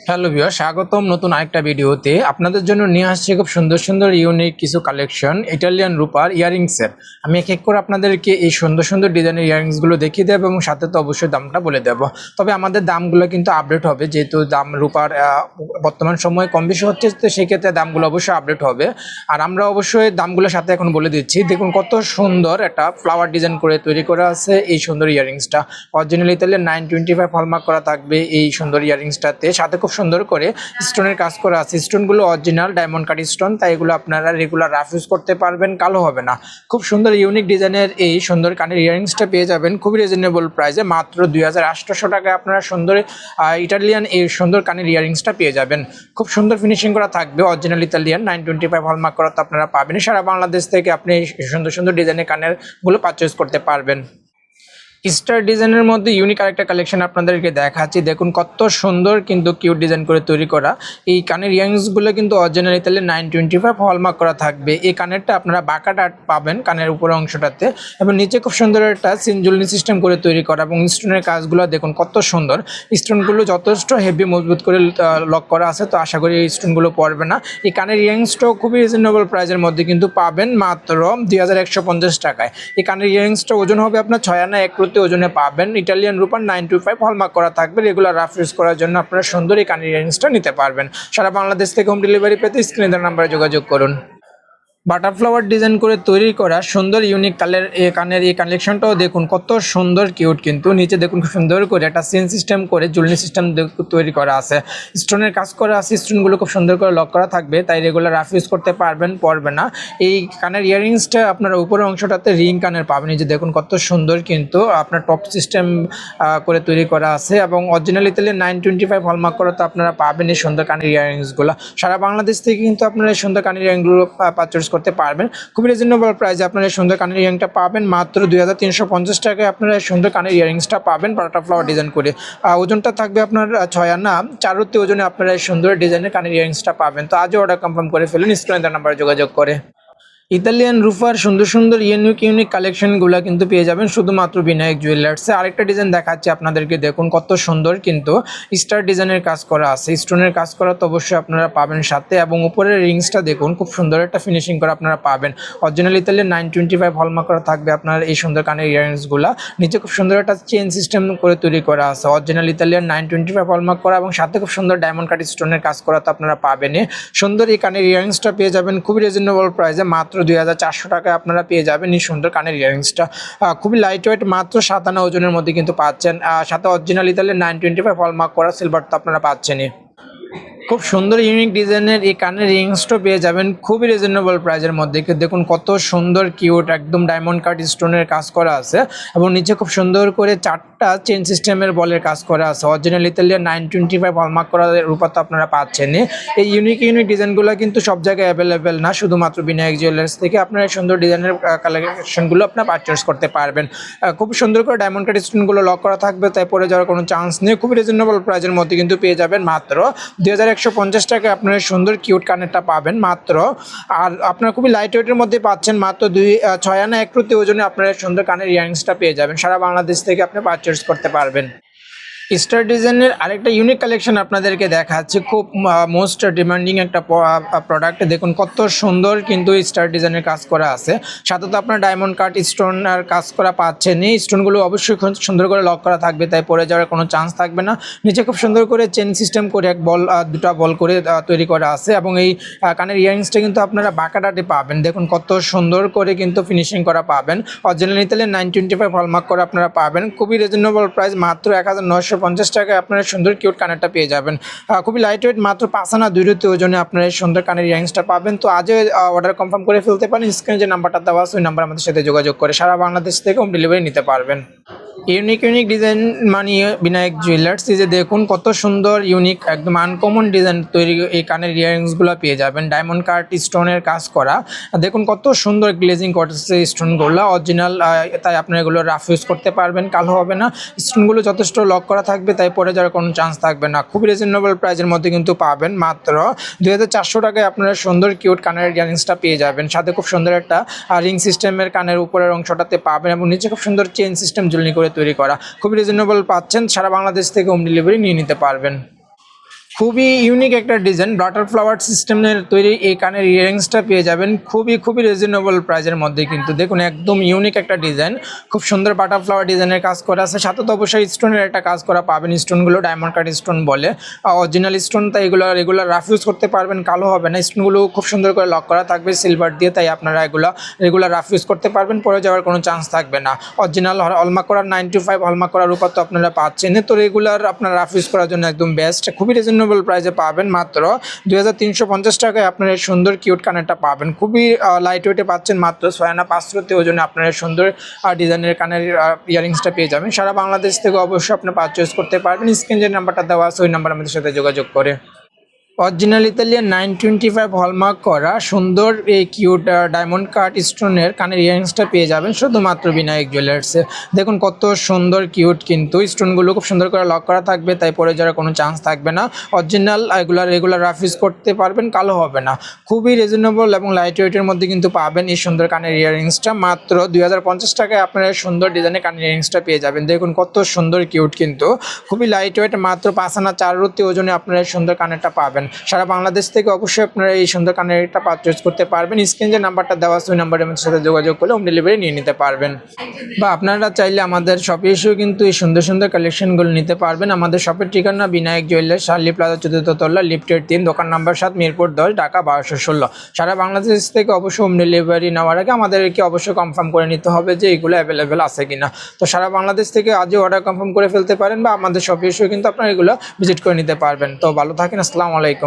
Hello viewer স্বাগতম নতুন আরেকটা ভিডিওতে। আপনাদের জন্য নিয়ে আসছে খুব সুন্দর সুন্দর ইউনিক কিছু কালেকশন ইটালিয়ান রূপার ইয়ারিংসের আমি এক এক করে আপনাদেরকে এই সুন্দর সুন্দর ডিজাইনের ইয়ারিংসগুলো দেখিয়ে দেবো এবং সাথে তো অবশ্যই দামটা বলে দেবো। তবে আমাদের দামগুলো কিন্তু আপডেট হবে, যেহেতু দাম রূপার বর্তমান সময়ে কম বেশি হচ্ছে, তো সেক্ষেত্রে দামগুলো অবশ্যই আপডেট হবে। আর আমরা অবশ্যই দামগুলোর সাথে এখন বলে দিচ্ছি, দেখুন কত সুন্দর একটা ফ্লাওয়ার ডিজাইন করে তৈরি করা আছে এই সুন্দর ইয়ারিংসটা original Italian nine twenty five hallmark করা থাকবে এই সুন্দর ইয়ারিংসটাতে সাথে খুব সুন্দর করে স্টোনের কাজ করা আছে। স্টোনগুলো অরিজিনাল ডায়মন্ড কাট স্টোন তাই এগুলো আপনারা রেগুলার রাফ ইউজ করতে পারবেন, কালো হবে না। খুব সুন্দর ইউনিক ডিজাইনের এই সুন্দর কানের ইয়ারিংসটা পেয়ে যাবেন খুবই রিজনেবল প্রাইসে মাত্র দুই টাকায় আপনারা সুন্দর ইটালিয়ান এই সুন্দর কানের ইয়ারিংসটা পেয়ে যাবেন। খুব সুন্দর ফিনিশিং করা থাকবে original Italian nine twenty five hallmark করা তো আপনারা পাবেন। সারা বাংলাদেশ থেকে আপনি সুন্দর সুন্দর ডিজাইনের কানেরগুলো পারচেস করতে পারবেন। স্টার ডিজাইনের মধ্যে ইউনিক আরেকটা কালেকশন আপনাদেরকে দেখাচ্ছি। দেখুন কত সুন্দর কিন্তু কিউট ডিজাইন করে তৈরি করা। এই কানের ইয়ারিংসগুলো কিন্তু original Italy nine twenty five hallmark করা থাকবে। এই কানেরটা আপনারা বাঁকাটা পাবেন কানের উপরের অংশটাতে এবং নিচে খুব সুন্দর একটা সিনজুলনি সিস্টেম করে তৈরি করা এবং স্টোনের কাজগুলো দেখুন কত সুন্দর। স্টোনগুলো যথেষ্ট হেভি মজবুত করে লক করা আছে তো আশা করি এই স্টোনগুলো পড়বে না। এই কানের ইয়ারিংসটাও খুবই রিজনেবল প্রাইসের মধ্যে কিন্তু পাবেন মাত্র দুই হাজার একশো পঞ্চাশ টাকায়। এই কানের ইয়ারিংসটা ওজন হবে আপনার ছয় আনা এক প্রতি ওজনে পাবেন ইটালিয়ান রুপার নাইন টু ফাইভ হলমার্ক করা থাকবে। রেগুলার রাফ ইউজ করার জন্য আপনারা সুন্দর এই কানের ইয়ারিংসটা নিতে পারবেন। সারা বাংলাদেশ থেকে হোম ডেলিভারি পেতে স্ক্রিনে নাম্বারে যোগাযোগ করুন। বাটারফ্লাওয়ার ডিজাইন করে তৈরি করা সুন্দর ইউনিক কালের এই কানের এই কালেকশনটাও দেখুন, কত সুন্দর কিউট কিন্তু। নিচে দেখুন খুব সুন্দর করে একটা সেন সিস্টেম করে জুলনি সিস্টেম তৈরি করা আছে। স্টোনের কাজ করা আছে স্টোনগুলো খুব সুন্দর করে লক করা থাকবে, তাই রেগুলার রাফ ইউজ করতে পারবেন, পরবে না। এই কানের ইয়ারিংসটা আপনার উপরের অংশটাতে রিং কানের পাবেন। যে দেখুন কত সুন্দর কিন্তু আপনার টপ সিস্টেম করে তৈরি করা আছে এবং original Italian nine twenty five hallmark করা তো আপনারা পাবেন এই সুন্দর কানের ইয়ারিংসগুলো সারা বাংলাদেশ থেকে কিন্তু আপনারা এই সুন্দর কানের ইয়ারিংগুলো পারচেস করতে পারবেন। খুবই রিজনেবল প্রাইস আপনারা এই সুন্দর কানের ইয়ারিংটা পাবেন। মাত্র দুই হাজার তিনশো পঞ্চাশ টাকায় আপনারা এই সুন্দর কানের ইয়ারিংসটা পাবেন বারোটা বাটারফ্লাওয়ার ডিজাইন করে। ওজনটা থাকবে আপনার ছয় আনা। চারত্তি ওজনে আপনারা এই সুন্দর ডিজাইনের কানের ইয়ারিংসটা পাবেন। তো আজও অর্ডার কনফার্ম করে ফেলুন স্ক্রিনে নাম্বারে যোগাযোগ করে। ইতালিয়ান রুফার সুন্দর সুন্দর ইউনিক ইউনিক কালেকশনগুলো কিন্তু পেয়ে যাবেন শুধুমাত্র বিনায়ক জুয়েলার্সে আরেকটা ডিজাইন দেখাচ্ছি আপনাদেরকে, দেখুন কত সুন্দর কিন্তু স্টার ডিজাইনের কাজ করা আছে। স্টোনের কাজ করা তো অবশ্যই আপনারা পাবেন সাথে এবং উপরের রিংসটা দেখুন, খুব সুন্দর একটা ফিনিশিং করা আপনারা পাবেন। Original Italian nine twenty five hallmark করা থাকবে আপনার এই সুন্দর কানের ইয়ারিংসগুলো নিচে খুব সুন্দর একটা চেন সিস্টেম করে তৈরি করা আছে। Original Italian nine twenty five hallmark করা এবং সাথে খুব সুন্দর ডায়মন্ড কাট স্টোনের কাজ করা তো আপনারা পাবেন সুন্দর এই কানের ইয়ারিংসটা পেয়ে যাবেন খুবই রিজনেবল প্রাইসে মাত্র দুই হাজার চারশো টাকায় আপনারা পেয়ে যাবেন নি সুন্দর কানের ইয়ারিংসটা খুবই লাইট ওয়েট মাত্র সাতানা ওজনের মধ্যে কিন্তু পাচ্ছেন। সাথে original Italian nine twenty five hallmark silver silver তো আপনারা পাচ্ছেনই। খুব সুন্দর ইউনিক ডিজাইনের এই কানের রিংসটা পেয়ে যাবেন খুবই রিজনেবল প্রাইজের মধ্যে। দেখুন কত সুন্দর কিউট একদম ডায়মন্ড কাট স্টোনের কাজ করা আছে এবং নিচে খুব সুন্দর করে চারটা চেন সিস্টেমের বলের কাজ করা আছে। Original Italian nine twenty five hallmark করা রূপা তো আপনারা পাচ্ছেন। এই ইউনিক ইউনিক ডিজাইনগুলো কিন্তু সব জায়গায় অ্যাভেলেবেল না, শুধুমাত্র বিনায়ক জুয়েলার্স থেকে আপনারা সুন্দর ডিজাইনের কালেকশনগুলো আপনার পারচেস করতে পারবেন। খুব সুন্দর করে ডায়মন্ড কাট স্টোনগুলো লক করা থাকবে, তাই পরে যাওয়ার কোনো চান্স নেই। খুবই রিজনেবল প্রাইজের মধ্যে কিন্তু পেয়ে যাবেন মাত্র দু হাজার এক একশো পঞ্চাশ টাকায় আপনারা সুন্দর কিউট কানেরটা পাবেন মাত্র। আর আপনারা খুবই লাইট ওয়েটের মধ্যে পাচ্ছেন মাত্র দুই ছয় আনা একটু ওজনে আপনারা সুন্দর কানের ইয়ারিংসটা পেয়ে যাবেন। সারা বাংলাদেশ থেকে আপনি পারচেস করতে পারবেন। স্টার ডিজাইনের আরেকটা ইউনিক কালেকশন আপনাদেরকে দেখাচ্ছি। খুব মোস্ট ডিমান্ডিং একটা প্রোডাক্ট দেখুন, কত সুন্দর কিন্তু স্টার ডিজাইনের কাজ করা আছে। সাথে তো আপনার ডায়মন্ড কাট স্টোন আর কাজ করা পাচ্ছেন এই স্টোনগুলো অবশ্যই খুব সুন্দর করে লক করা থাকবে, তাই পরে যাওয়ার কোনো চান্স থাকবে না। নিচে খুব সুন্দর করে চেন সিস্টেম করে এক বল দুটা বল করে তৈরি করা আছে এবং এই কানের ইয়ারিংসটা কিন্তু আপনারা বাঁকাটাতে পাবেন। দেখুন, কত সুন্দর করে কিন্তু ফিনিশিং করা পাবেন। অরিজিনাল নিতেলে নাইন টোয়েন্টি ফাইভ হলমার্ক করে আপনারা পাবেন। খুবই রিজনেবল প্রাইস মাত্র এক হাজার নয়শো পঞ্চাশ টাকায় আপনারা সুন্দর কিউট কানেরটা পেয়ে যাবেন। খুবই লাইট ওয়েট মাত্র পাঁচ আনা দুই রুতি ওজনে আপনারা এই সুন্দর কানের ইয়ারিংসটা পাবেন। তো আজও অর্ডার কনফার্ম করে ফেলতে পারেন স্ক্রিনে যে নাম্বারটা দেওয়া আছে, ওই নাম্বার আমাদের সাথে যোগাযোগ করে। সারা বাংলাদেশ থেকে হোম ডেলিভারি নিতে পারবেন। ইউনিক ইউনিক ডিজাইন মানে বিনায়ক জুয়েলার্স এই যে দেখুন কত সুন্দর ইউনিক একদম আনকমন ডিজাইন তৈরি এই কানের ইয়ারিংসগুলো পেয়ে যাবেন। ডায়মন্ড কাট স্টোনের কাজ করা। দেখুন কত সুন্দর গ্লেজিং করতেছে স্টোনগুলো অরিজিনাল তাই আপনারা এগুলো রাফ ইউজ করতে পারবেন, কালো হবে না। স্টোনগুলো যথেষ্ট লক করা থাকবে তাই পরে যাওয়ার কোনো চান্স থাকবে না। খুবই রিজনেবল প্রাইসের মধ্যে কিন্তু পাবেন। মাত্র দুই হাজার চারশো টাকায় আপনারা সুন্দর কিউট কানের ইয়ারিংসটা পেয়ে যাবেন। সাথে খুব সুন্দর একটা রিং সিস্টেমের কানের উপরের অংশটাতে পাবেন এবং নিচে খুব সুন্দর চেন সিস্টেম জুলনি করে তৈরি করা। খুবই রিজনেবল পাচ্ছেন। সারা বাংলাদেশ থেকে হোম ডেলিভারি নিয়ে নিতে পারবেন। খুবই ইউনিক একটা ডিজাইন বাটার ফ্লাওয়ার সিস্টেমের তৈরি এই কানের ইয়ারিংসটা পেয়ে যাবেন। খুবই খুবই রিজনেবল প্রাইজের মধ্যে কিন্তু। দেখুন, একদম ইউনিক একটা ডিজাইন খুব সুন্দর বাটার ফ্লাওয়ার ডিজাইনের কাজ করা আছে। সাথে তো অবশ্যই স্টোনের একটা কাজ করা পাবেন। স্টোনগুলো ডায়মন্ড কাট স্টোন বলে। অরিজিনাল স্টোন তাই এগুলো রেগুলার রাফ ইউজ করতে পারবেন, কালো হবে না। স্টোনগুলো খুব সুন্দর করে লক করা থাকবে সিলভার দিয়ে, তাই আপনারা এগুলো রেগুলার রাফ ইউজ করতে পারবেন। পরে যাওয়ার কোনো চান্স থাকবে না। অরিজিনাল হলমার্ক করার নাইন টু ফাইভ হলমার্ক করার উপর তো আপনারা পাচ্ছেন তো রেগুলার আপনারা রাফ ইউজ করার জন্য একদম বেস্ট খুবই রিজনেবল প্রাইসে পাবেন মাত্র দুই হাজার তিনশো পঞ্চাশ টাকায় আপনার এই সুন্দর কিউট কানেরটা পাবেন। খুবই লাইট ওয়েটে পাচ্ছেন মাত্র ছয় আনা পাঁচশোতে ওজনে আপনারা আপনার সুন্দর ডিজাইনের কানের ইয়ারিংসটা পেয়ে যাবেন। সারা বাংলাদেশ থেকে অবশ্যই আপনি পারচেস করতে পারবেন। স্ক্রিন যে নাম্বারটা দেওয়া আছে, ওই নাম্বার আমাদের সাথে যোগাযোগ করে। Original Italian nine twenty five hallmark করা সুন্দর এই কিউট ডায়মন্ড কাট স্টোনের কানের ইয়ারিংসটা পেয়ে যাবেন শুধুমাত্র বিনায়ক জুয়েলার্সে দেখুন কত সুন্দর কিউট কিন্তু স্টোনগুলো খুব সুন্দর করে লক করা থাকবে, তাই পরে যাওয়ার কোনো চান্স থাকবে না। অরিজিনাল এগুলো রেগুলার রাফ ইউজ করতে পারবেন, কালো হবে না। খুবই রিজনেবল এবং লাইট ওয়েটের মধ্যে কিন্তু পাবেন এই সুন্দর কানের ইয়ারিংসটা মাত্র দুই হাজার পঞ্চাশ টাকায় আপনারা সুন্দর ডিজাইনের কানের ইয়ারিংসটা পেয়ে যাবেন। দেখুন কত সুন্দর কিউট কিন্তু। খুবই লাইট ওয়েট মাত্র পাঁচ আনা চার রুতি ওজনে আপনারা সুন্দর কানেরটা পাবেন। সারা বাংলাদেশ থেকে অবশ্যই আপনারা এই সুন্দর কানেরটা পারচেজ করতে পারবেন। স্ক্রিন যে নাম্বারটা দেওয়া আছে, ওই নাম্বারের সাথে যোগাযোগ করলে হোম ডেলিভারি নিয়ে নিতে পারবেন। বা আপনারা চাইলে আমাদের শপে এসেও কিন্তু এই সুন্দর সুন্দর কালেকশনগুলো নিতে পারবেন। আমাদের শপের ঠিকানা বিনায়ক জুয়েলার্স শার্লি প্লাজা চতুর্থ তল্লা লিফটের তিন, দোকান নাম্বার সাত, মিরপুর দশ, ঢাকা বারোশো ষোলো। সারা বাংলাদেশ থেকে অবশ্যই হোম ডেলিভারি নেওয়ার আগে আমাদেরকে অবশ্যই কনফার্ম করে নিতে হবে যে এগুলো অ্যাভেলেবেল আছে কিনা। তো সারা বাংলাদেশ থেকে আজও অর্ডার কনফার্ম করে ফেলতে পারেন বা আমাদের শপে এসেও কিন্তু আপনারা এগুলো ভিজিট করে নিতে পারবেন। তো ভালো থাকেন, আসসালামু আলাইকুম।